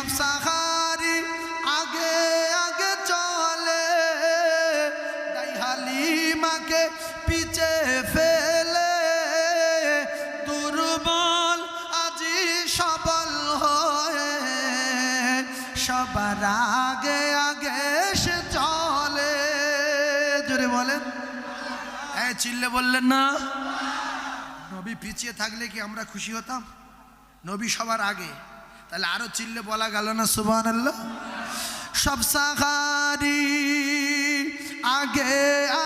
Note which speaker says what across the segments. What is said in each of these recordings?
Speaker 1: সব সাহারি, আগে আগে চলে। তাই হালিমাকে পিছে ফেলে। দুর্বল আজি সবল হয়ে। সবার আগে আগে সে চলে। জোরে বলেন। হ্যাঁ চিল্লে বললেন না। নবী পিছিয়ে থাকলে কি আমরা খুশি হতাম? নবী সবার আগে। তাহলে আরও চিল্লে বলা গেল না সুবান আল্লাহ সব সাহারি আগে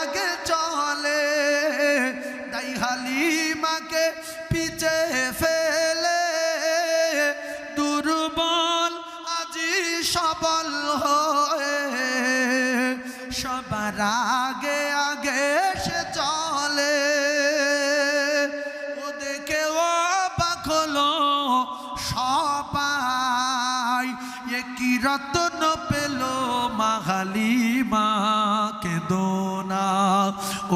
Speaker 1: আগে চলে, তাই হালিমাকে পিছে ফেলে। দুর্বল আজি সবল হয়ে, সবার আগে আগে সে চলে। কি রত্ন পেল মাহালি মাকে দোনা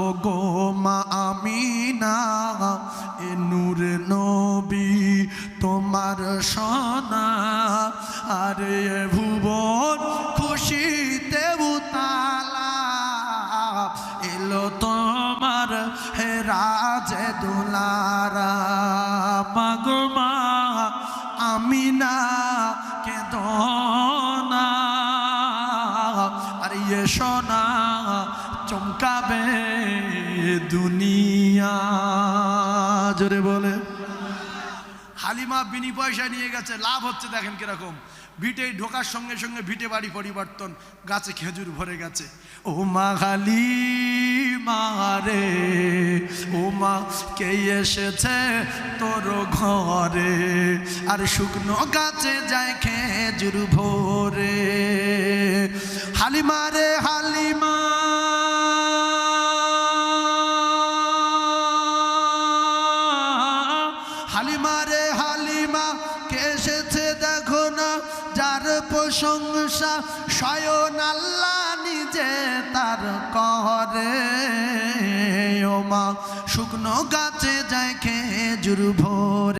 Speaker 1: ও গো মা আমিনা, এ নূর নবী তোমার সোনা। আরে ভুবন খুশিতে উতালা, এলো তোমার হে রাজে দুলারা। মাগমা আমিনা ইয়ে সোনা, চমকাবে দুনিয়া। জোরে বলে। হালিমা বিনি পয়সা নিয়ে গেছে, লাভ হচ্ছে দেখেন কীরকম। ভিটে ঢোকার সঙ্গে সঙ্গে ভিটে বাড়ি পরিবর্তন, গাছে খেজুর ভরে গেছে। ও মা হালিমা রে, ও মা, কে এসেছে তোর ঘরে? আর শুকনো গাছে যায় খেজুর ভরে। হালিমা রে হালিমা। হালিমা রে হালিমা, কে এসেছে দেখো না? যার প্রশংসা স্বয়ন আল্লাহ নিজে তার করে ও মা শুকনো গাছে যায় খেজুর ভোর।